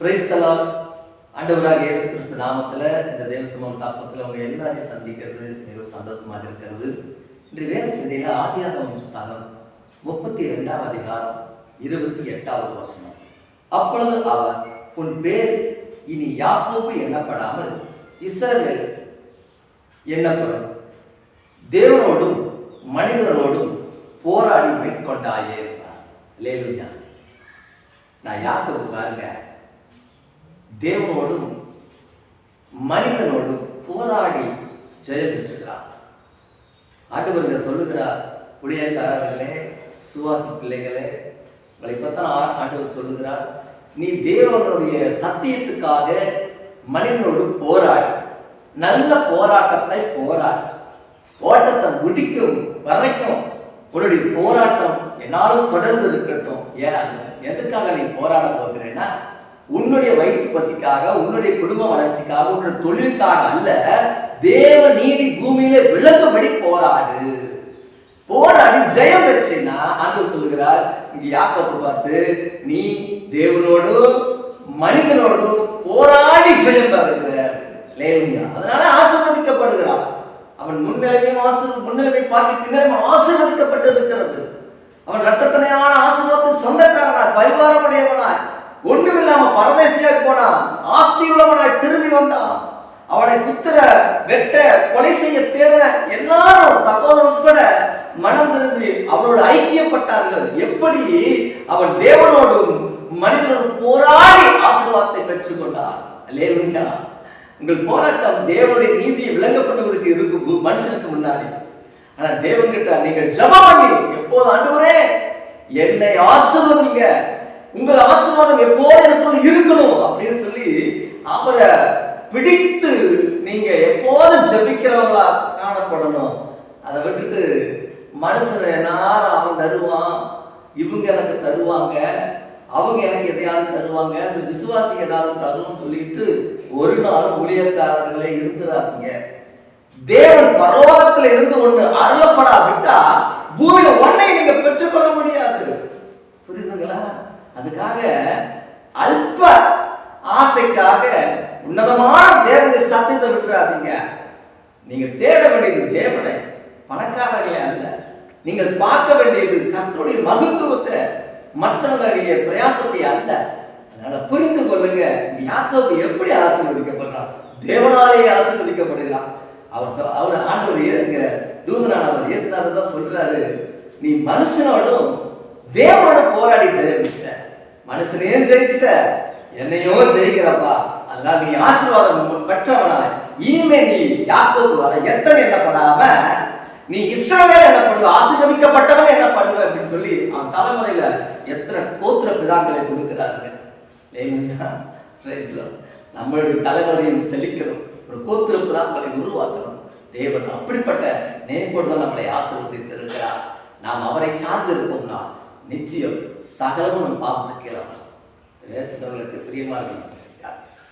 பிரைஸ்தலால் ஆண்டவராக இயேசு கிறிஸ்து நாமத்தில் இந்த தேவசமம் தாப்பத்தில் அவங்க எல்லாரையும் சந்திக்கிறது மிக சந்தோஷமாக இருக்கிறது. இன்று வேலை சிந்தையில் ஆதியாகம புஸ்தகம் முப்பத்தி ரெண்டாவது அதிகாரம் இருபத்தி எட்டாவது வசனம். அப்பொழுது அவர் உன் பேர் இனி யாக்கோப்பு எண்ணப்படாமல் இஸ்ரவேல் எண்ணப்படும் தேவனோடும் மனிதரோடும் போராடி மேற்கொண்டாயே என்றார். அல்லேலூயா நான் யாக்கோப்பு பாருங்க. தேவனோடும் மனிதனோடும் போராடி ஜெயம் பெற்றுகிறார் ஆண்டவருங்க சொல்லுகிறார் புளியக்காரர்களே சுவாசி பிள்ளைகளே உங்களை இப்பத்தான் ஆ- ஆண்டவர் சொல்லுகிறார் நீ தேவனுடைய சத்தியத்துக்காக மனிதனோடு போராடு. நல்ல போராட்டத்தை போராடு. ஓட்டத்தை முடிக்கும் வரைக்கும் உன்னுடைய போராட்டம் என்னாலும் தொடர்ந்து இருக்கட்டும். ஏன் அது எதுக்காக நீ போராட போகிறேன்னா உன்னுடைய வயிற்று பசிக்காக உன்னுடைய குடும்ப வளர்ச்சிக்காக உன்னுடைய தொழிலுக்காக அல்ல தேவ நீதி பூமியிலே விளங்கும்படி போராடு. போராடி ஜெயம் பெற்றினா ஆண்டவர் சொல்லுகிறார் இங்க யாக்கோப்பு பார்த்து நீ தேவனோடும் மனிதனோடும் போராடி ஜெயம் பெறுகிறார். அதனால ஆசிர்வதிக்கப்படுகிறார். அவன் முன்னிலைமையும் ஆசிர் முன்னிலைமை பார்க்க பின்னிலைமை ஆசீர்வதிக்கப்பட்டு இருக்கிறது அவன் ரத்தத்தனையான ஆசீர்வாதத்தை சொந்தக்காரனார் பரிவாரம் உள்ளவனாய் திரும்பி வந்தான் அவனை குத்துற வெட்ட கொலை செய்ய தேடின எல்லாரும் சகோதரன் உட்பட மனம் திரும்பி அவனோடு ஐக்கியப்பட்டார்கள். எப்படி? அவன் தேவனோடும் மனிதனோடும் போராடி ஆசீர்வாதத்தை பெற்றுக்கொண்டான் அல்லேலூயா. உங்கள் போராட்டம் தேவனுடைய நீதியை விளங்கப்படுவதற்கு இருக்கும் மனுஷனுக்கு முன்னாடி. ஆனா தேவன் கிட்ட நீங்க ஜெபம் பண்ணி எப்போது ஆண்டவரே என்னை ஆசிர்வதிங்க. உங்கள் ஆசீர்வாதம் எப்போது எனக்குள்ள இருக்கணும்? அப்படின்னு சொல்லி அவரை பிடித்து நீங்க எப்போதும் ஜெபிக்கிறவங்களா காணப்படணும். அதை விட்டுட்டு மனுஷன் என்னாரும் அவன் தருவான் இவங்க எனக்கு தருவாங்க அவங்க எனக்கு எதையாவது தருவாங்க அந்த விசுவாசி ஏதாவது தரும்னு சொல்லிட்டு ஒரு நாள் ஊழியக்காரர்களே இருந்துடாதீங்க தேவன் பரலோகத்துல இருந்து ஒண்ணு அருளப்படா விட்டா பூமியில ஒன்னை நீங்க பெற்றுக்கொள்ள முடியாது. புரியுதுங்களா? அதுக்காக அல்ப ஆசைக்காக உன்னதமான தேவனுடைய சத்தியத்தை விட்டுறாதீங்க. நீங்க தேட வேண்டியது தேவனை பணக்காரர்களே அல்ல. நீங்கள் பார்க்க வேண்டியது கத்தருடைய மகத்துவத்தை மற்றவங்களுடைய பிரயாசத்தை அல்ல. அதனால புரிந்து கொள்ளுங்க யாக்கோபு எப்படி ஆசீர்வதிக்கப்படுறான்? தேவனாலேயே ஆசீர்வதிக்கப்படுகிறான். அவர் அவர் ஆண்டவர் ஏ- இங்க தூதனானவர் இயேசுநாதர் தான் சொல்றாரு நீ மனுஷனோடும் தேவனோட போராடி ஜெயிச்சிட்ட மனுஷனையும் ஜெயிச்சிட்ட என்னையோ ஜெயிக்கிறப்பா. அதனால நீ ஆசீர்வாதம் பெற்றவனா இனிமே நீ யாக்கோபு அதை எத்தனை எண்ணப்படாம நீ இஸ்ரவேல் எனப்படுவ ஆசீர்வதிக்கப்பட்டவன் எனப்படுவ அப்படின்னு சொல்லி அவன் தலைமுறையில எத்தனை கோத்திர பிதாக்களை கொடுக்கிறாருங்க நம்மளுடைய தலைமுறையும் செழிக்கணும். ஒரு கோத்திர பிதாக்களை உருவாக்கணும். தேவன் அப்படிப்பட்ட நினைப்போடு தான் நம்மளை ஆசீர்வதித்திருக்கிறார். நாம் அவரை சார்ந்து இருப்போம்னா நிச்சயம் சகலமும் பார்த்து பாவத்துக்கு கீழே வரும் சித்தவர்களுக்கு பிரியமா இருக்கும்